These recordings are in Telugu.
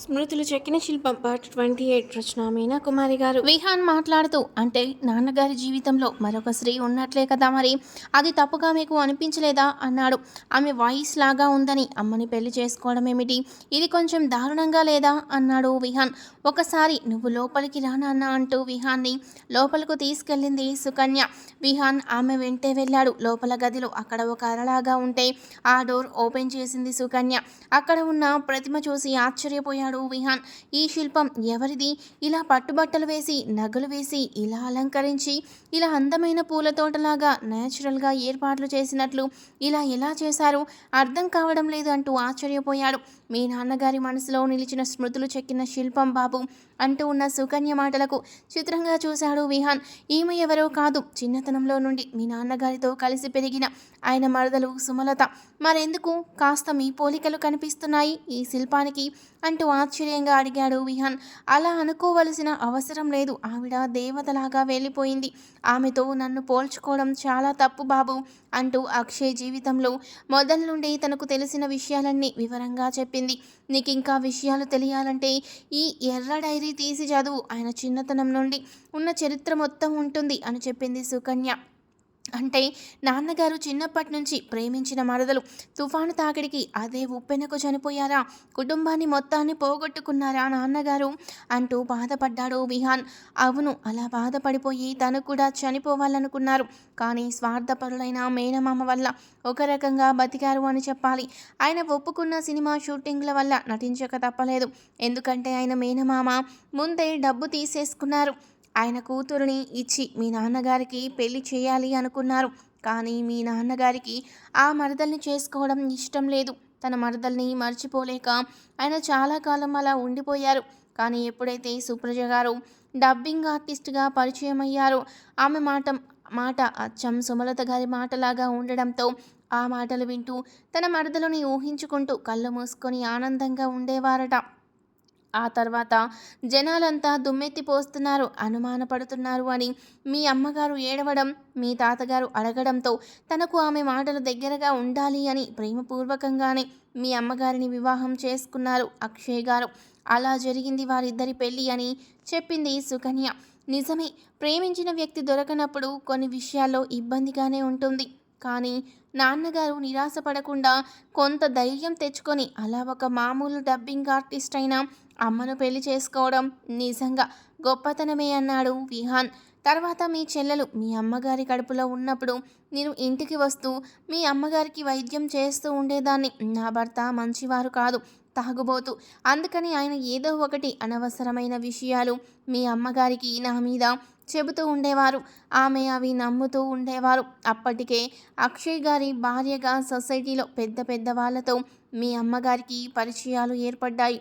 స్మృతులు చెక్కిన శిల్పం. Part twenty eight. రచన మీనా కుమారి గారు. విహాన్ మాట్లాడుతూ అంటే నాన్నగారి జీవితంలో మరొక స్త్రీ ఉన్నట్లే కదా మరి? అది తప్పుగా మీకు అనిపించలేదా? అన్నాడు. ఆమె వాయిస్ లాగా ఉందని అమ్మని పెళ్ళి చేసుకోవడం ఏమిటి? ఇది కొంచెం దారుణంగా లేదా? అన్నాడు విహాన్. ఒకసారి నువ్వు లోపలికి రా నాన్న అంటూ విహాన్ని లోపలకు తీసుకెళ్ళింది సుకన్య. విహాన్ ఆమె వెంటే వెళ్ళాడు. లోపల గదిలో అక్కడ ఒక అరలాగా ఉంటే ఆ డోర్ ఓపెన్ చేసింది సుకన్య. అక్కడ ఉన్న ప్రతిమ చూసి ఆశ్చర్యపోయాడు. విహాన్ ఈ శిల్పం ఎవరిది? ఇలా పట్టుబట్టలు వేసి నగలు వేసి ఇలా అలంకరించి ఇలా అందమైన పూల తోటలాగా న్యాచురల్గా ఏర్పాట్లు చేసినట్లు ఇలా ఎలా చేశారు? అర్థం కావడం లేదు అంటూ ఆశ్చర్యపోయాడు. మీ నాన్నగారి మనసులో నిలిచిన స్మృతులు చెక్కిన శిల్పం బాబు అంటూ ఉన్న సుకన్య మాటలకు చిత్రంగా చూశాడు విహాన్. ఈమె ఎవరో కాదు. చిన్నతనంలో నుండి మీ నాన్నగారితో కలిసి పెరిగిన ఆయన మరదలు సుమలత. మరెందుకు? కాస్త మీ పోలికలు కనిపిస్తున్నాయి ఈ శిల్పానికి అంటూ ఆశ్చర్యంగా అడిగాడు విహాన్. అలా అనుకోవలసిన అవసరం లేదు. ఆవిడ దేవతలాగా వెళ్ళిపోయింది. ఆమెతో నన్ను పోల్చుకోవడం చాలా తప్పు బాబు అంటూ అక్షయ్ జీవితంలో మొదల నుండి తనకు తెలిసిన విషయాలన్నీ వివరంగా చెప్పింది. నీకు ఇంకా విషయాలు తెలియాలంటే ఈ ఎర్ర డైరీ తీసి చదువు. ఆయన చిన్నతనం నుండి ఉన్న చరిత్ర మొత్తం ఉంటుంది అని చెప్పింది సుకన్య. అంటే నాన్నగారు చిన్నప్పటి నుంచి ప్రేమించిన మరదలు తుఫాను తాకిడికి అదే ఉప్పెనకు చనిపోయారా? కుటుంబాన్ని మొత్తాన్ని పోగొట్టుకున్నారా నాన్నగారు? అంటూ బాధపడ్డాడు విహాన్. అవును అలా బాధపడిపోయి తను కూడా చనిపోవాలనుకున్నారు. కానీ స్వార్థపరులైన మేనమామ వల్ల ఒక రకంగా బతికారు అని చెప్పాలి. ఆయన ఒప్పుకున్న సినిమా షూటింగ్ల వల్ల నటించక తప్పలేదు. ఎందుకంటే ఆయన మేనమామ ముందే డబ్బు తీసేసుకున్నారు. ఆయన కూతురుని ఇచ్చి మీ నాన్నగారికి పెళ్ళి చేయాలి అనుకున్నారు. కానీ మీ నాన్నగారికి ఆ మరదల్ని చేసుకోవడం ఇష్టం లేదు. తన మరదల్ని మర్చిపోలేక ఆయన చాలా కాలం అలా ఉండిపోయారు. కానీ ఎప్పుడైతే సుప్రజ గారు డబ్బింగ్ ఆర్టిస్ట్గా పరిచయం అయ్యారో ఆమె మాట మాట అచ్చం సుమలత గారి మాటలాగా ఉండడంతో ఆ మాటలు వింటూ తన మరదలని ఊహించుకుంటూ కళ్ళు మూసుకొని ఆనందంగా ఉండేవారట. ఆ తర్వాత జనాలంతా దుమ్మెత్తి పోస్తున్నారు అనుమానపడుతున్నారు అని మీ అమ్మగారు ఏడవడం మీ తాతగారు అడగడంతో తనకు ఆమె మాటలు దగ్గరగా ఉండాలి అని ప్రేమపూర్వకంగానే మీ అమ్మగారిని వివాహం చేసుకున్నారు అక్షయ్ గారు. అలా జరిగింది వారిద్దరి పెళ్ళి అని చెప్పింది సుకన్య. నిజమే ప్రేమించిన వ్యక్తి దొరకనప్పుడు కొన్ని విషయాల్లో ఇబ్బందిగానే ఉంటుంది. కానీ నాన్నగారు నిరాశపడకుండా కొంత ధైర్యం తెచ్చుకొని అలా ఒక మామూలు డబ్బింగ్ ఆర్టిస్ట్ అయిన అమ్మను పెళ్ళి చేసుకోవడం నిజంగా గొప్పతనమే అన్నాడు విహాన్. తర్వాత మీ చెల్లెలు మీ అమ్మగారి కడుపులో ఉన్నప్పుడు నేను ఇంటికి వస్తూ మీ అమ్మగారికి వైద్యం చేస్తూ ఉండేదాన్ని. నా భర్త మంచివారు కాదు తాగుబోతు. అందుకని ఆయన ఏదో ఒకటి అనవసరమైన విషయాలు మీ అమ్మగారికి నా మీద చెబుతూ ఉండేవారు. ఆమె అవి నమ్ముతూ ఉండేవారు. అప్పటికే అక్షయ్ గారి భార్యగా సొసైటీలో పెద్ద పెద్ద వాళ్ళతో మీ అమ్మగారికి పరిచయాలు ఏర్పడ్డాయి.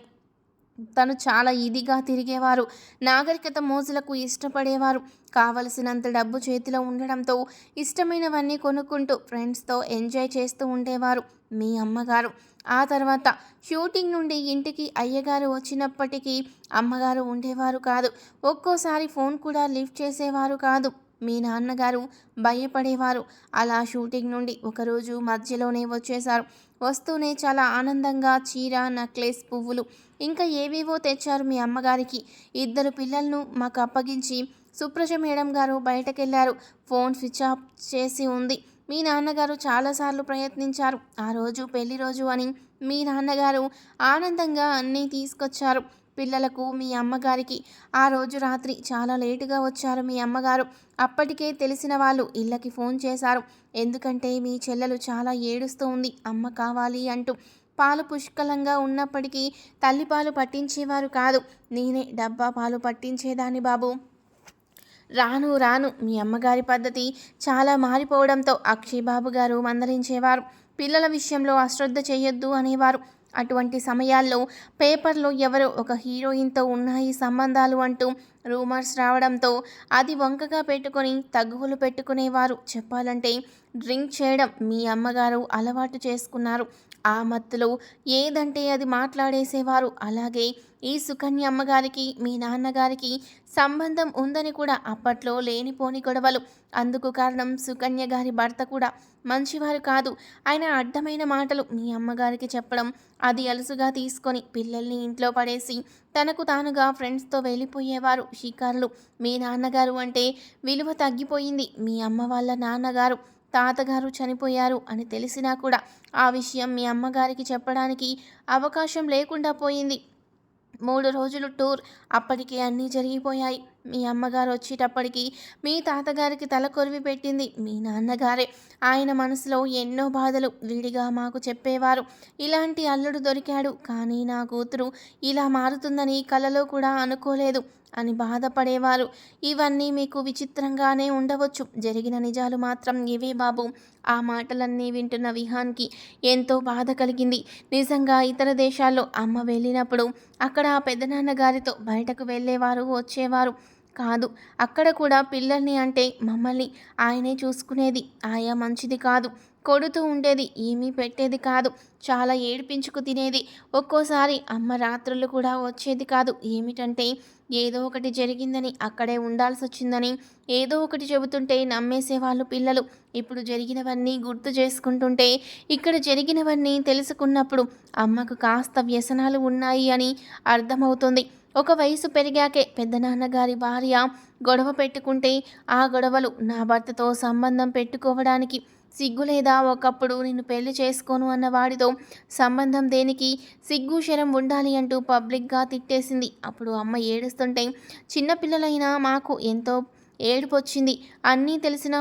తను చాలా ఇదిగా తిరిగేవారు. నాగరికత మోజులకు ఇష్టపడేవారు. కావలసినంత డబ్బు చేతిలో ఉండడంతో ఇష్టమైనవన్నీ కొనుక్కుంటూ ఫ్రెండ్స్తో ఎంజాయ్ చేస్తూ ఉండేవారు మీ అమ్మగారు. ఆ తర్వాత షూటింగ్ నుండి ఇంటికి అయ్యగారు వచ్చినప్పటికీ అమ్మగారు ఉండేవారు కాదు. ఒక్కోసారి ఫోన్ కూడా లిఫ్ట్ చేసేవారు కాదు. మీ నాన్నగారు భయపడేవారు. అలా షూటింగ్ నుండి ఒకరోజు మధ్యలోనే వచ్చేశారు. వస్తూనే చాలా ఆనందంగా చీర నక్లెస్ పువ్వులు ఇంకా ఏవేవో తెచ్చారు మీ అమ్మగారికి. ఇద్దరు పిల్లలను మాకు అప్పగించి సుప్రజ మేడం గారు బయటకెళ్ళారు. ఫోన్ స్విచ్ ఆఫ్ చేసి ఉంది. మీ నాన్నగారు చాలాసార్లు ప్రయత్నించారు. ఆ రోజు పెళ్ళి రోజు అని మీ నాన్నగారు ఆనందంగా అన్నీ తీసుకొచ్చారు. పిల్లలకు మీ అమ్మగారికి. ఆ రోజు రాత్రి చాలా లేటుగా వచ్చారు మీ అమ్మగారు. అప్పటికే తెలిసిన వాళ్ళు ఇళ్ళకి ఫోన్ చేశారు. ఎందుకంటే మీ చెల్లెలు చాలా ఏడుస్తూ ఉంది. అమ్మ కావాలి అంటూ. పాలు పుష్కలంగా ఉన్నప్పటికీ తల్లిపాలు పట్టించేవారు కాదు. నేనే డబ్బా పాలు పట్టించేదాన్ని బాబు. రాను రాను మీ అమ్మగారి పద్ధతి చాలా మారిపోవడంతో అక్షయ్ బాబు గారు మందలించేవారు. పిల్లల విషయంలో అశ్రద్ధ చేయొద్దు అనేవారు. అటువంటి సమయాల్లో పేపర్లో ఎవరో ఒక హీరోయిన్తో ఉన్నాయి సంబంధాలు అంటూ రూమర్స్ రావడంతో అది వంకగా పెట్టుకొని తగ్గులు పెట్టుకునేవారు. చెప్పాలంటే డ్రింక్ చేయడం మీ అమ్మగారు అలవాటు చేసుకున్నారు. ఆ మత్తులో ఏదంటే అది మాట్లాడేసేవారు. అలాగే ఈ సుకన్య అమ్మగారికి మీ నాన్నగారికి సంబంధం ఉందని కూడా అప్పట్లో లేనిపోని గొడవలు. అందుకు కారణం సుకన్య గారి భర్త కూడా మంచివారు కాదు. ఆయన అడ్డమైన మాటలు మీ అమ్మగారికి చెప్పడం అది అలుసుగా తీసుకొని పిల్లల్ని ఇంట్లో పడేసి తనకు తానుగా ఫ్రెండ్స్తో వెళ్ళిపోయేవారు షికారులు. మీ నాన్నగారు అంటే విలువ తగ్గిపోయింది. మీ అమ్మ వాళ్ళ నాన్నగారు తాతగారు చనిపోయారు అని తెలిసినా కూడా ఆ విషయం మీ అమ్మగారికి చెప్పడానికి అవకాశం లేకుండా పోయింది. మూడు రోజులు టూర్ అప్పటికే అన్నీ జరిగిపోయాయి. మీ అమ్మగారు వచ్చేటప్పటికి మీ తాతగారికి తల కొరివి పెట్టింది మీ నాన్నగారే. ఆయన మనసులో ఎన్నో బాధలు విడిగా మాకు చెప్పేవారు. ఇలాంటి అల్లుడు దొరికాడు. కానీ నా కూతురు ఇలా మారుతుందని కలలో కూడా అనుకోలేదు అని బాధపడేవారు. ఇవన్నీ మీకు విచిత్రంగానే ఉండవచ్చు. జరిగిన నిజాలు మాత్రం ఇవే బాబు. ఆ మాటలన్నీ వింటున్న విహాన్కి ఎంతో బాధ కలిగింది. నిజంగా ఇతర దేశాల్లో అమ్మ వెళ్ళినప్పుడు అక్కడ ఆ పెద్దనాన్నగారితో బయటకు వెళ్ళేవారు వచ్చేవారు. కాదు. అక్కడ కూడా పిల్లల్ని అంటే మమ్మల్ని ఆయనే చూసుకునేది. ఆయా మంచిది కాదు. కొడుతూ ఉండేది. ఏమీ పెట్టేది కాదు. చాలా ఏడిపించుకు తినేది. ఒక్కోసారి అమ్మ రాత్రులు కూడా వచ్చేది కాదు. ఏమిటంటే ఏదో ఒకటి జరిగిందని అక్కడే ఉండాల్సి వచ్చిందని ఏదో ఒకటి చెబుతుంటే నమ్మేసేవాళ్ళు పిల్లలు. ఇప్పుడు జరిగినవన్నీ గుర్తు చేసుకుంటుంటే ఇక్కడ జరిగినవన్నీ తెలుసుకున్నప్పుడు అమ్మకు కాస్త వ్యసనాలు ఉన్నాయి అని అర్థమవుతుంది. ఒక వయసు పెరిగాకే పెద్దనాన్నగారి భార్య గొడవ పెట్టుకుంటే ఆ గొడవలు నా భర్తతో సంబంధం పెట్టుకోవడానికి సిగ్గు లేదా? ఒకప్పుడు నిన్ను పెళ్ళి చేసుకోను అన్న వాడితో సంబంధం దేనికి? సిగ్గు శరం ఉండాలి అంటూ పబ్లిక్గా తిట్టేసింది. అప్పుడు అమ్మ ఏడుస్తుంటే చిన్నపిల్లలైనా మాకు ఎంతో ఏడుపు వచ్చింది అన్నీ తెలిసిన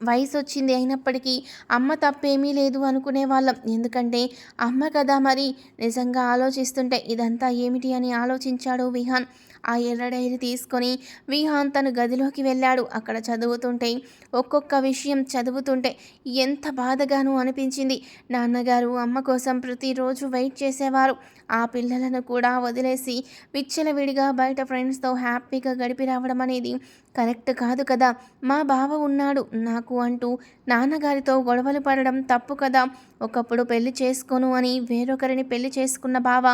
వయసు వచ్చింది అయినప్పటికీ అమ్మ తప్పేమీ లేదు అనుకునే వాళ్ళం. ఎందుకంటే అమ్మ కదా మరి. నిజంగా ఆలోచిస్తుంటే ఇదంతా ఏమిటి అని ఆలోచించాడు విహాన్. ఆ ఎర్ర డైరీ తీసుకొని విహాన్ తను గదిలోకి వెళ్ళాడు. అక్కడ చదువుతుంటే ఒక్కొక్క విషయం చదువుతుంటే ఎంత బాధగాను అనిపించింది. నాన్నగారు అమ్మ కోసం ప్రతిరోజు వెయిట్ చేసేవారు. ఆ పిల్లలను కూడా వదిలేసి విచ్చలవిడిగా బయట ఫ్రెండ్స్తో హ్యాపీగా గడిపి రావడం అనేది కరెక్ట్ కాదు కదా. మా బావ ఉన్నాడు. నాకు అంటూ నాన్నగారితో గొడవలు పడడం తప్పు కదా. ఒకప్పుడు పెళ్ళి చేసుకోను అని వేరొకరిని పెళ్ళి చేసుకున్న బావ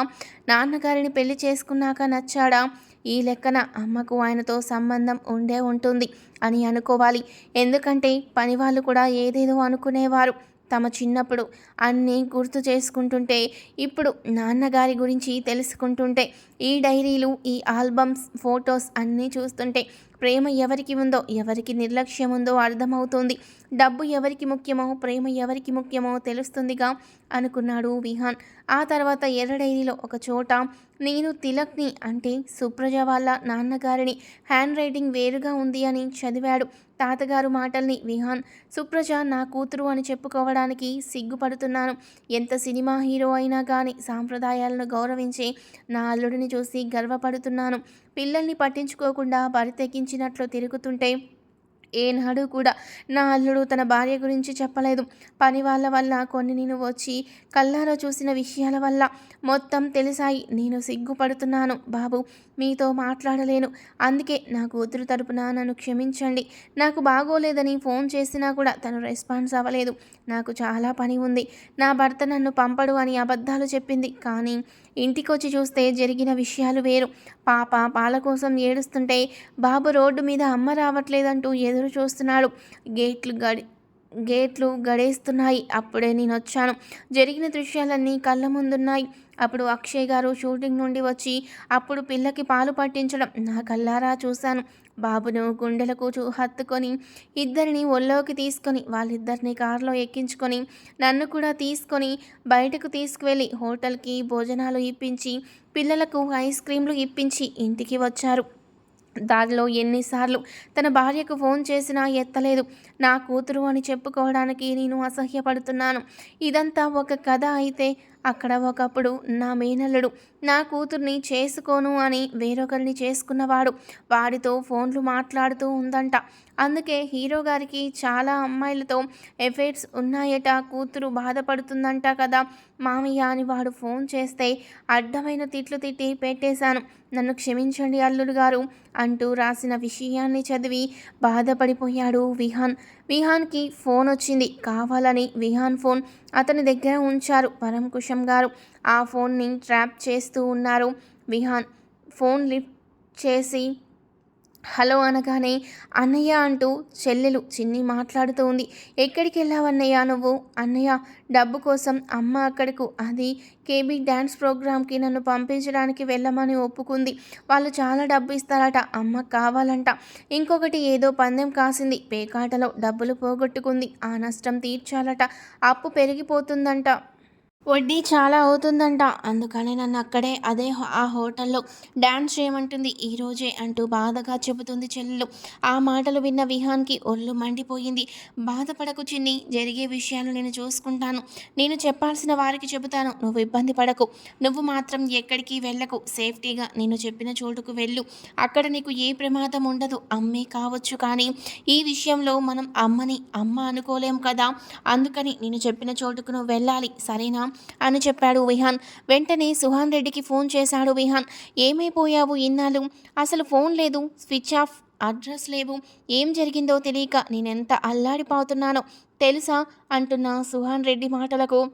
నాన్నగారిని పెళ్ళి చేసుకున్నాక నచ్చాడా? ఈ లెక్కన అమ్మకు ఆయనతో సంబంధం ఉండే ఉంటుంది అని అనుకోవాలి. ఎందుకంటే పని వాళ్ళు కూడా ఏదేదో అనుకునేవారు. తమ చిన్నప్పుడు అన్నీ గుర్తు చేసుకుంటుంటే ఇప్పుడు నాన్నగారి గురించి తెలుసుకుంటుంటే ఈ డైరీలు ఈ ఆల్బమ్స్ ఫొటోస్ అన్నీ చూస్తుంటే ప్రేమ ఎవరికి ఉందో ఎవరికి నిర్లక్ష్యం ఉందో అర్థమవుతుంది. డబ్బు ఎవరికి ముఖ్యమో ప్రేమ ఎవరికి ముఖ్యమో తెలుస్తుందిగా అనుకున్నాడు విహాన్. ఆ తర్వాత ఎర్ర డైరీలో ఒక చోట నేను తిలక్ని అంటే సుప్రజ వాళ్ళ నాన్నగారిని హ్యాండ్ రైటింగ్ వేరుగా ఉంది అని చదివాడు. తాతగారు మాటల్ని విహాన్ సుప్రజ నా కూతురు అని చెప్పుకోవడానికి సిగ్గుపడుతున్నాను. ఎంత సినిమా హీరో అయినా కానీ సాంప్రదాయాలను గౌరవించి నా అల్లుడిని చూసి గర్వపడుతున్నాను. పిల్లల్ని పట్టించుకోకుండా బరితెక్కించినట్లు తిరుగుతుంటే ఏనాడు కూడా. నా అల్లుడు తన భార్య గురించి చెప్పలేదు. పని వాళ్ళ వల్ల కొన్ని నేను వచ్చి కళ్ళారా చూసిన విషయాల వల్ల మొత్తం తెలిసాయి. నేను సిగ్గుపడుతున్నాను బాబు. మీతో మాట్లాడలేను. అందుకే నా కూతురు తరపున నన్ను క్షమించండి. నాకు బాగోలేదని ఫోన్ చేసినా కూడా తను రెస్పాన్స్ అవ్వలేదు. నాకు చాలా పని ఉంది. నా భర్త నన్ను పంపడు అని అబద్ధాలు చెప్పింది. కానీ ఇంటికొచ్చి చూస్తే జరిగిన విషయాలు వేరు. పాప పాల కోసం ఏడుస్తుంటే బాబు రోడ్డు మీద అమ్మ రావట్లేదంటూ ఎదురు చూస్తున్నాడు. గేట్లు గడి గేట్లు గడేస్తున్నాయి. అప్పుడే నేను వచ్చాను. జరిగిన దృశ్యాలన్నీ కళ్ళ ముందున్నాయి. అప్పుడు అక్షయ్ గారు షూటింగ్ నుండి వచ్చి అప్పుడు పిల్లకి పాలు పట్టించడం నా కల్లారా చూశాను. బాబును గుండెలకు చూ హత్తుకొని ఇద్దరిని ఒళ్ళోకి తీసుకొని వాళ్ళిద్దరిని కారులో ఎక్కించుకొని నన్ను కూడా తీసుకొని బయటకు తీసుకువెళ్ళి హోటల్కి భోజనాలు ఇప్పించి పిల్లలకు ఐస్ క్రీంలు ఇప్పించి ఇంటికి వచ్చారు. దారిలో ఎన్నిసార్లు తన భార్యకు ఫోన్ చేసినా ఎత్తలేదు. నా కూతురు అని చెప్పుకోవడానికి నేను అసహ్యపడుతున్నాను. ఇదంతా ఒక కథ అయితే అక్కడ ఒకప్పుడు నా మేనల్లుడు నా కూతుర్ని చేసుకోను అని వేరొకరిని చేసుకున్నవాడు. వాడితో ఫోన్లు మాట్లాడుతూ ఉందంట. అందుకే హీరో గారికి చాలా అమ్మాయిలతో ఎఫెక్ట్స్ ఉన్నాయట కూతురు బాధపడుతుందంట కదా. మామయ్య అని వాడు ఫోన్ చేస్తే అడ్డమైన తిట్లు తిట్టి పెట్టేశాను. నన్ను క్షమించండి అల్లుడు గారు అంటూ రాసిన విషయాన్ని చదివి బాధపడిపోయాడు విహాన్. విహాన్కి ఫోన్ వచ్చింది. కావాలని విహాన్ ఫోన్ అతని దగ్గర ఉంచారు. పరంకుశం గారు ఆ ఫోన్ని ట్రాప్ చేస్తూ ఉన్నారు. విహాన్ ఫోన్ లిఫ్ట్ చేసి హలో అనగానే అన్నయ్య అంటూ చెల్లెలు చిన్ని మాట్లాడుతూ ఉంది. ఎక్కడికి వెళ్ళావన్నయ్య నువ్వు? అన్నయ్య డబ్బు కోసం అమ్మ అక్కడకు. అది కేబీ డ్యాన్స్ ప్రోగ్రామ్కి నన్ను పంపించడానికి వెళ్ళమని ఒప్పుకుంది. వాళ్ళు చాలా డబ్బు ఇస్తారట అమ్మ కావాలంట. ఇంకొకటి ఏదో పందెం కాసింది. పేకాటలో డబ్బులు పోగొట్టుకుంది. ఆ నష్టం తీర్చాలట. అప్పు పెరిగిపోతుందంట. వడ్డీ చాలా అవుతుందంట. అందుకనే నన్ను అక్కడే అదే హో- ఆ హోటల్లో డ్యాన్స్ చేయమంటుంది. ఈరోజే అంటూ బాధగా చెబుతుంది చెల్లెలు. ఆ మాటలు విన్న విహాన్కి ఒళ్ళు మండిపోయింది. బాధపడకు చిన్ని జరిగే విషయాలు నేను చూసుకుంటాను. నేను చెప్పాల్సిన వారికి చెబుతాను. నువ్వు ఇబ్బంది పడకు. నువ్వు మాత్రం ఎక్కడికి వెళ్ళకు. సేఫ్టీగా నేను చెప్పిన చోటుకు వెళ్ళు. అక్కడ నీకు ఏ ప్రమాదం ఉండదు. అమ్మే కావచ్చు కానీ ఈ విషయంలో మనం అమ్మని అమ్మ అనుకోలేం కదా? అందుకని నేను చెప్పిన చోటుకు నువ్వు వెళ్ళాలి. సరేనా? అని చెప్పాడు విహాన్. వెంటనే సుహాన్ రెడ్డికి ఫోన్ చేశాడు విహాన్. ఏమైపోయావు ఇన్నాళ్ళు? అసలు ఫోన్ లేదు స్విచ్ ఆఫ్ అడ్రస్ లేవు. ఏం జరిగిందో తెలియక నేనెంత అల్లాడిపోతున్నానో తెలుసా? అంటున్న సుహాన్ రెడ్డి మాటలకు.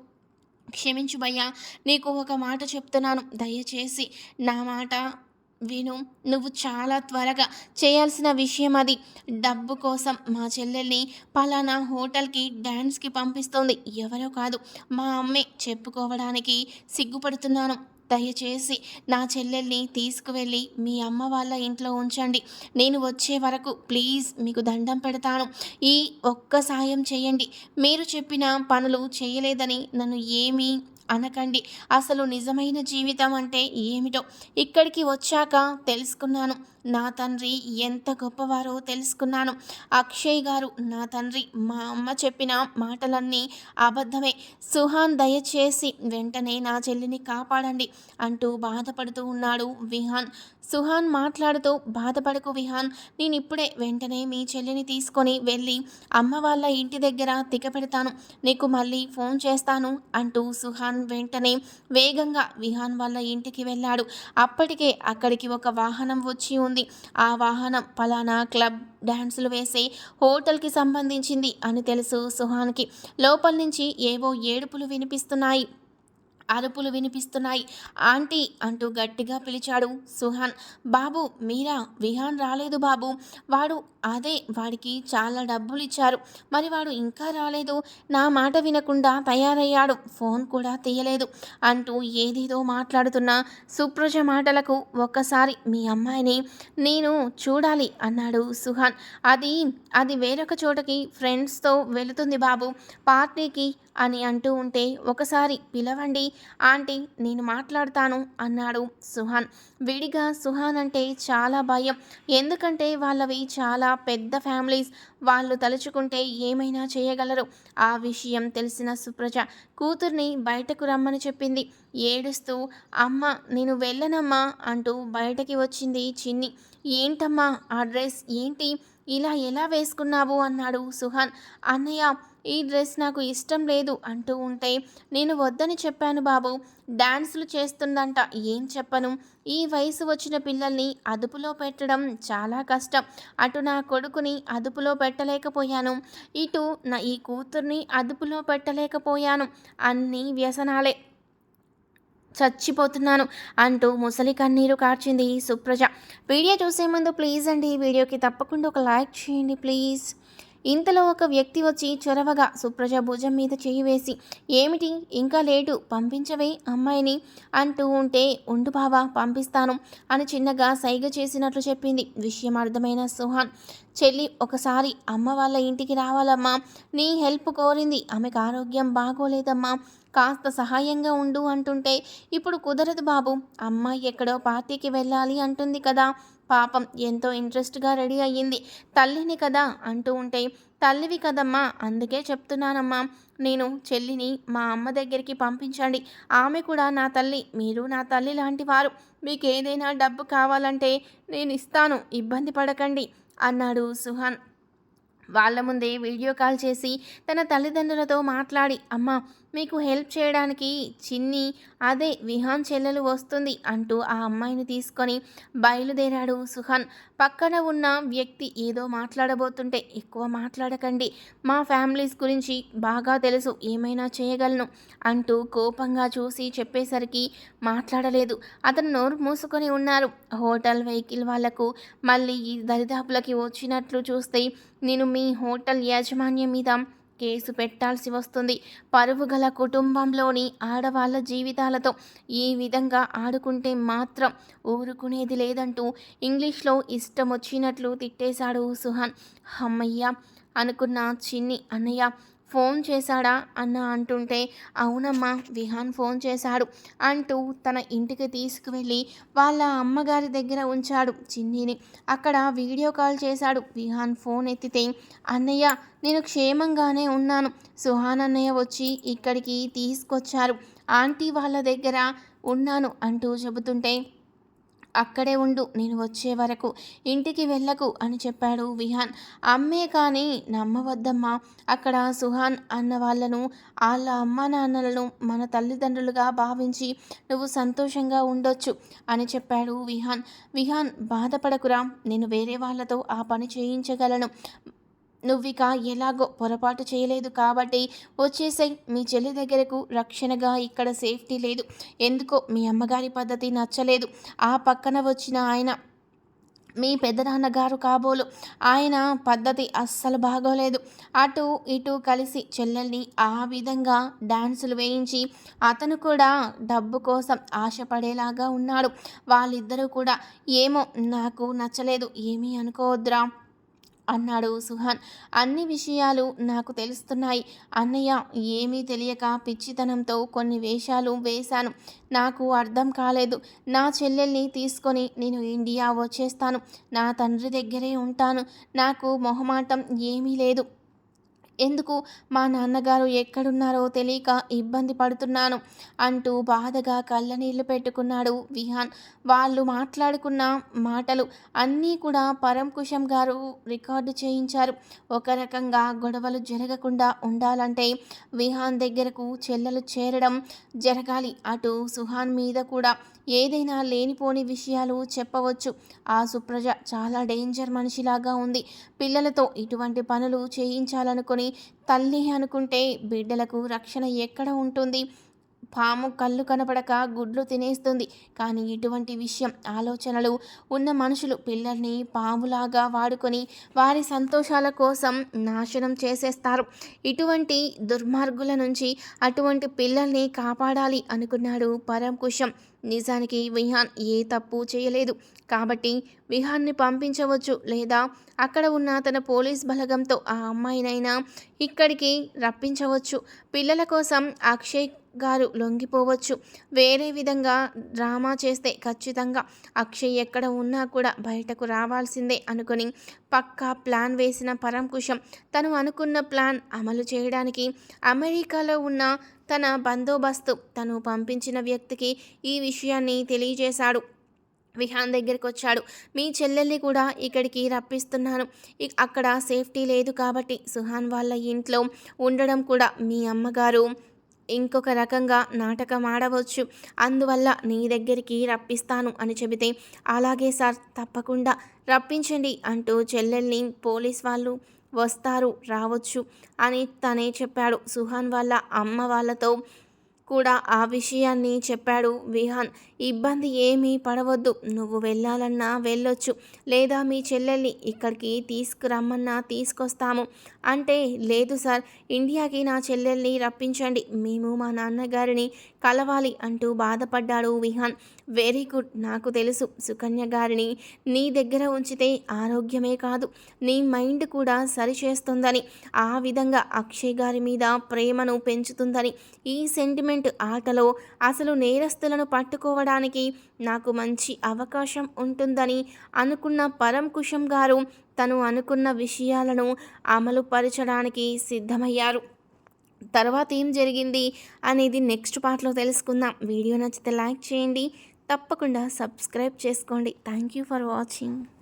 క్షమించు భయ్యా నీకు ఒక మాట చెప్తున్నాను. దయచేసి నా మాట విను నువ్వు చాలా త్వరగా చేయాల్సిన విషయం అది. డబ్బు కోసం మా చెల్లెల్ని పలానా హోటల్కి డ్యాన్స్కి పంపిస్తోంది. ఎవరో కాదు మా అమ్మే చెప్పుకోవడానికి సిగ్గుపడుతున్నాను. దయచేసి నా చెల్లెల్ని తీసుకువెళ్ళి మీ అమ్మ వాళ్ళ ఇంట్లో ఉంచండి. నేను వచ్చే వరకు ప్లీజ్ మీకు దండం పెడతాను. ఈ ఒక్క సాయం చేయండి. మీరు చెప్పిన పనులు చేయలేదని నన్ను ఏమీ అనకండి. అసలు నిజమైన జీవితం అంటే ఏమిటో ఇక్కడికి వచ్చాక తెలుసుకున్నాను. నా తండ్రి ఎంత గొప్పవారో తెలుసుకున్నాను. అక్షయ్ గారు నా తండ్రి మా అమ్మ చెప్పిన మాటలన్నీ అబద్ధమే. సుహాన్ దయచేసి వెంటనే నా చెల్లిని కాపాడండి అంటూ బాధపడుతూ ఉన్నాడు విహాన్. సుహాన్ మాట్లాడుతూ బాధపడకు విహాన్. నేను ఇప్పుడే వెంటనే మీ చెల్లిని తీసుకొని వెళ్ళి అమ్మ వాళ్ళ ఇంటి దగ్గర తికపెడతాను నీకు మళ్ళీ ఫోన్ చేస్తాను అంటూ సుహాన్ వెంటనే వేగంగా విహాన్ వాళ్ళ ఇంటికి వెళ్ళాడు. అప్పటికే అక్కడికి ఒక వాహనం వచ్చి ఉంది. ఆ వాహనం పలానా క్లబ్ డ్యాన్సులు వేసే హోటల్కి సంబంధించింది అని తెలుసు సుహాన్కి. లోపల నుంచి ఏవో ఏడుపులు వినిపిస్తున్నాయి. అరుపులు వినిపిస్తున్నాయి. ఆంటీ అంటూ గట్టిగా పిలిచాడు సుహాన్. బాబు మీరా? విహాన్ రాలేదు బాబు. వాడు అదే వాడికి చాలా డబ్బులు ఇచ్చారు మరి వాడు ఇంకా రాలేదు. నా మాట వినకుండా తయారయ్యాడు. ఫోన్ కూడా తీయలేదు అంటూ ఏదేదో మాట్లాడుతున్న సుప్రజ మాటలకు ఒక్కసారి మీ అమ్మాయిని నేను చూడాలి అన్నాడు సుహాన్. అది అది వేరొక చోటకి ఫ్రెండ్స్తో వెళుతుంది బాబు. పార్టీకి అని అంటూ ఉంటే ఒకసారి పిలవండి. ఆంటీ నేను మాట్లాడతాను అన్నాడు సుహాన్. విడిగా సుహాన్ అంటే చాలా భయం. ఎందుకంటే వాళ్ళవి చాలా పెద్ద ఫ్యామిలీస్. వాళ్ళు తలుచుకుంటే ఏమైనా చేయగలరు. ఆ విషయం తెలిసిన సుప్రజ కూతుర్ని బయటకు రమ్మని చెప్పింది. ఏడుస్తూ అమ్మ నేను వెళ్ళనమ్మా అంటూ బయటకి వచ్చింది చిన్ని. ఏంటమ్మా? ఆ డ్రెస్ ఏంటి? ఇలా ఎలా వేసుకున్నావు? అన్నాడు సుహాన్. అన్నయ్య ఈ డ్రెస్ నాకు ఇష్టం లేదు అంటూ ఉంటే నేను వద్దని చెప్పాను బాబు. డాన్సులు చేస్తుందంట ఏం చెప్పను. ఈ వయసు వచ్చిన పిల్లల్ని అదుపులో పెట్టడం చాలా కష్టం. అటు నా కొడుకుని అదుపులో పెట్టలేకపోయాను. ఇటు నా ఈ కూతుర్ని అదుపులో పెట్టలేకపోయాను. అన్నీ వ్యసనాలే. చచ్చిపోతున్నాను అంటూ ముసలి కన్నీరు కార్చింది సుప్రజ. వీడియో చూసే ముందు ప్లీజ్ అండి ఈ వీడియోకి తప్పకుండా ఒక లైక్ చేయండి ప్లీజ్. ఇంతలో ఒక వ్యక్తి వచ్చి చొరవగా సుప్రజ భుజం మీద చేయి వేసి ఏమిటి? ఇంకా లేటు. పంపించవే అమ్మాయిని. అంటూ ఉంటే ఉండు బావా పంపిస్తాను అని చిన్నగా సైగ చేసినట్లు చెప్పింది. విషయం అర్థమైన సుహాన్ చెల్లి ఒకసారి అమ్మ వాళ్ళ ఇంటికి రావాలమ్మా. నీ హెల్ప్ కోరింది. ఆమెకు ఆరోగ్యం బాగోలేదమ్మా. కాస్త సహాయంగా ఉండు అంటుంటే ఇప్పుడు కుదరదు బాబు. అమ్మాయి ఎక్కడో పార్టీకి వెళ్ళాలి అంటుంది కదా. పాపం ఎంతో ఇంట్రెస్ట్గా రెడీ అయ్యింది. తల్లిని కదా అంటూ ఉంటే తల్లివి కదమ్మా అందుకే చెప్తున్నానమ్మా నేను చెల్లిని మా అమ్మ దగ్గరికి పంపించండి. ఆమె కూడా నా తల్లి మీరు నా తల్లి లాంటి వారు. మీకు ఏదైనా డబ్బు కావాలంటే నేను ఇస్తాను ఇబ్బంది పడకండి అన్నాడు సుహాన్. వాళ్ళ ముందే వీడియో కాల్ చేసి తన తల్లిదండ్రులతో మాట్లాడి అమ్మ మీకు హెల్ప్ చేయడానికి చిన్ని అదే విహాన్ చెల్లెలు వస్తుంది అంటూ ఆ అమ్మాయిని తీసుకొని బయలుదేరాడు సుహాన్. పక్కన ఉన్న వ్యక్తి ఏదో మాట్లాడబోతుంటే ఎక్కువ మాట్లాడకండి మా ఫ్యామిలీస్ గురించి బాగా తెలుసు ఏమైనా చేయగలను అంటూ కోపంగా చూసి చెప్పేసరికి మాట్లాడలేదు. అతను నోరు మూసుకొని ఉన్నారు. హోటల్ వెహికల్ వాళ్ళకు మళ్ళీ ఈ దరిదాపులకి వచ్చినట్లు చూస్తే నేను మీ హోటల్ యాజమాన్యం మీద కేసు పెట్టాల్సి వస్తుంది. పరువు గల కుటుంబంలోని ఆడవాళ్ళ జీవితాలతో ఈ విధంగా ఆడుకుంటే మాత్రం ఊరుకునేది లేదంటూ ఇంగ్లీష్లో ఇష్టం వచ్చినట్లు తిట్టేశాడు సుహాన్. అమ్మయ్య అనుకున్న చిన్ని అన్నయ్య ఫోన్ చేశాడా? అన్న అంటుంటే అవునమ్మా విహాన్ ఫోన్ చేశాడు అంటూ తన ఇంటికి తీసుకువెళ్ళి వాళ్ళ అమ్మగారి దగ్గర ఉంచాడు చిన్నిని. అక్కడ వీడియో కాల్ చేశాడు. విహాన్ ఫోన్ ఎత్తితే అన్నయ్య నేను క్షేమంగానే ఉన్నాను. సుహాన్ అన్నయ్య వచ్చి ఇక్కడికి తీసుకొచ్చారు. ఆంటీ వాళ్ళ దగ్గర ఉన్నాను అంటూ చెబుతుంటే అక్కడే ఉండు నేను వచ్చే వరకు ఇంటికి వెళ్ళకు అని చెప్పాడు విహాన్. అమ్మే కానీ నమ్మవద్దమ్మా. అక్కడ సుహాన్ అన్న వాళ్ళను వాళ్ళ అమ్మ నాన్నలను మన తల్లిదండ్రులుగా భావించి నువ్వు సంతోషంగా ఉండొచ్చు అని చెప్పాడు విహాన్. విహాన్ బాధపడకురా. నేను వేరే వాళ్ళతో ఆ పని చేయించగలను. నువ్విక ఎలాగో పొరపాటు చేయలేదు కాబట్టి వచ్చేసాయి మీ చెల్లి దగ్గరకు రక్షణగా ఇక్కడ సేఫ్టీ లేదు. ఎందుకో మీ అమ్మగారి పద్ధతి నచ్చలేదు. ఆ పక్కన వచ్చిన ఆయన మీ పెద్దనాన్నగారు కాబోలు ఆయన పద్ధతి అస్సలు బాగోలేదు. అటు ఇటు కలిసి చెల్లెల్ని ఆ విధంగా డాన్సులు వేయించి అతను కూడా డబ్బు కోసం ఆశపడేలాగా ఉన్నాడు. వాళ్ళిద్దరూ కూడా ఏమో నాకు నచ్చలేదు ఏమీ అనుకోవద్దురా. అన్నాడు సుహాన్. అన్ని విషయాలు నాకు తెలుస్తున్నాయి. అన్నయ్య ఏమీ తెలియక పిచ్చితనంతో కొన్ని వేషాలు వేశాను. నాకు అర్థం కాలేదు. నా చెల్లెల్ని తీసుకొని నేను ఇండియా వచ్చేస్తాను. నా తండ్రి దగ్గరే ఉంటాను. నాకు మొహమాటం ఏమీ లేదు. ఎందుకు? మా నాన్నగారు ఎక్కడున్నారో తెలియక ఇబ్బంది పడుతున్నాను అంటూ బాధగా కళ్ళనీళ్ళు పెట్టుకున్నాడు విహాన్. వాళ్ళు మాట్లాడుకున్న మాటలు అన్నీ కూడా పరంకుశం గారు రికార్డు చేయించారు. ఒక రకంగా గొడవలు జరగకుండా ఉండాలంటే విహాన్ దగ్గరకు చెల్లెలు చేరడం జరగాలి. అటు సుహాన్ మీద కూడా ఏదైనా లేనిపోని విషయాలు చెప్పవచ్చు. ఆ సుప్రజ చాలా డేంజర్ మనిషిలాగా ఉంది. పిల్లలతో ఇటువంటి పనులు చేయించాలనుకుని తల్లి అనుకుంటే బిడ్డలకు రక్షణ ఎక్కడ ఉంటుంది? పాము కళ్ళు కనపడక గుడ్లు తినేస్తుంది. కానీ ఇటువంటి విషయం ఆలోచనలు ఉన్న మనుషులు పిల్లల్ని పాములాగా వాడుకొని వారి సంతోషాల కోసం నాశనం చేసేస్తారు. ఇటువంటి దుర్మార్గుల నుంచి అటువంటి పిల్లల్ని కాపాడాలి అనుకున్నాడు పరంకుశం నిజానికి విహాన్ ఏ తప్పు చేయలేదు. కాబట్టి విహాన్ని పంపించవచ్చు లేదా అక్కడ ఉన్న తన పోలీస్ బలగంతో ఆ అమ్మాయినైనా ఇక్కడికి రప్పించవచ్చు. పిల్లల కోసం అక్షయ్ గారు లొంగిపోవచ్చు. వేరే విధంగా డ్రామా చేస్తే ఖచ్చితంగా అక్షయ్ ఎక్కడ ఉన్నా కూడా బయటకు రావాల్సిందే అనుకుని పక్కా ప్లాన్ వేసిన పరంకుశం తను అనుకున్న ప్లాన్ అమలు చేయడానికి అమెరికాలో ఉన్న తన బందోబస్తు తను పంపించిన వ్యక్తికి ఈ విషయాన్ని తెలియజేశాడు. విహాన్ దగ్గరికి వచ్చాడు. మీ చెల్లెల్ని కూడా ఇక్కడికి రప్పిస్తున్నాను. అక్కడ సేఫ్టీ లేదు కాబట్టి సుహాన్ వాళ్ళ ఇంట్లో ఉండడం కూడా మీ అమ్మగారు ఇంకొక రకంగా నాటకం ఆడవచ్చు. అందువల్ల నీ దగ్గరికి రప్పిస్తాను అని చెబితే అలాగే సార్ తప్పకుండా రప్పించండి అంటూ చెల్లెల్ని పోలీస్ వాళ్ళు వస్తారు రావచ్చు అని తనే చెప్పాడు. సుహాన్ వాళ్ళ అమ్మ వాళ్ళతో కూడా ఆ విషయాన్ని చెప్పాడు. విహాన్ ఇబ్బంది ఏమీ పడవద్దు. నువ్వు వెళ్ళాలన్నా వెళ్ళొచ్చు. లేదా మీ చెల్లెల్ని ఇక్కడికి తీసుకురమ్మన్నా తీసుకొస్తాము. అంటే లేదు సార్ ఇండియాకి నా చెల్లెల్ని రప్పించండి. మేము మా నాన్నగారిని కలవాలి అంటూ బాధపడ్డాడు విహాన్. వెరీ గుడ్ నాకు తెలుసు. సుకన్య గారిని నీ దగ్గర ఉంచితే ఆరోగ్యమే కాదు. నీ మైండ్ కూడా సరిచేస్తుందని ఆ విధంగా అక్షయ్ గారి మీద ప్రేమను పెంచుతుందని ఈ సెంటిమెంట్ ఆటలో అసలు నేరస్తులను పట్టుకోవడానికి నాకు మంచి అవకాశం ఉంటుందని అనుకున్న పరం కుషం గారు తను అనుకున్న విషయాలను అమలు పరచడానికి సిద్ధమయ్యారు. తర్వాత ఏం జరిగింది అనేది నెక్స్ట్ పార్ట్లో తెలుసుకుందాం. వీడియో నచ్చితే లైక్ చేయండి. తప్పకుండా సబ్స్క్రైబ్ చేసుకోండి. Thank you for watching.